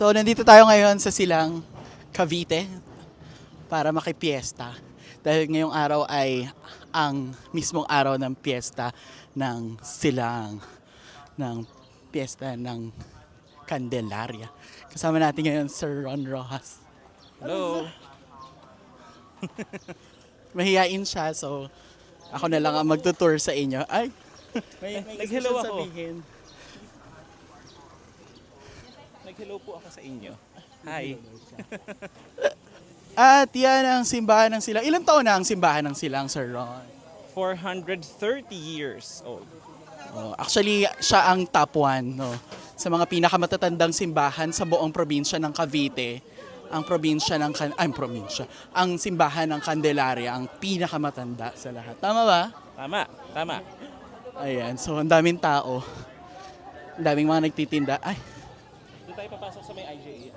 So, nandito tayo ngayon sa Silang Cavite para makipiesta. Dahil ngayong araw ay ang mismong araw ng piesta ng Silang, ng piesta ng Candelaria. Kasama natin ngayon Sir Ron Rojas. Hello. Mahihain siya, so ako na lang ang magtutour sa inyo. Ay, may, may Nag-hello ako. sabihin. Nag-hello po ako sa inyo. Hi. At yan ang simbahan ng Silang. Ilang taon na ang simbahan ng Silang, Sir Ron? 430 years old. Oh, actually, siya ang top one no? sa mga pinakamatatandang simbahan sa buong probinsya ng Cavite. Ang probinsya ng Can- ay, probinsya. Ang simbahan ng Candelaria ang pinakamatanda sa lahat. Tama ba? Tama, tama. Ayan, so ang daming tao. Ang daming mga nagtitinda. Ay, Doon tayo papasok sa may IJE.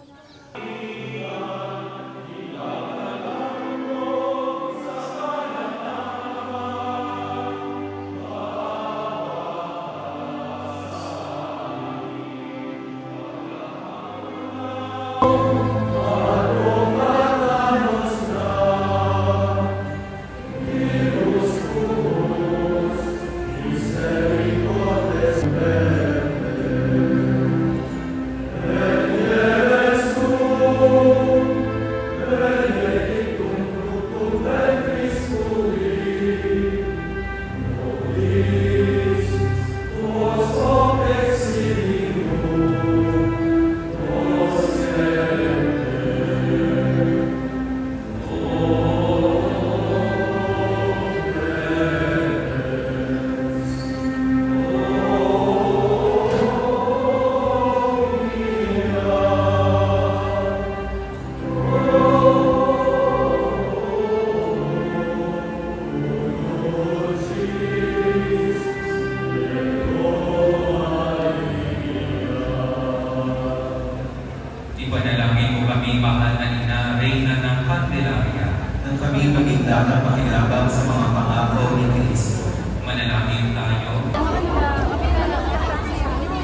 Maging dapat makinabang sa mga pangako ni Kristo. Manalangin tayo.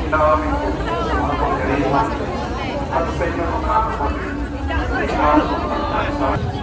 namin po.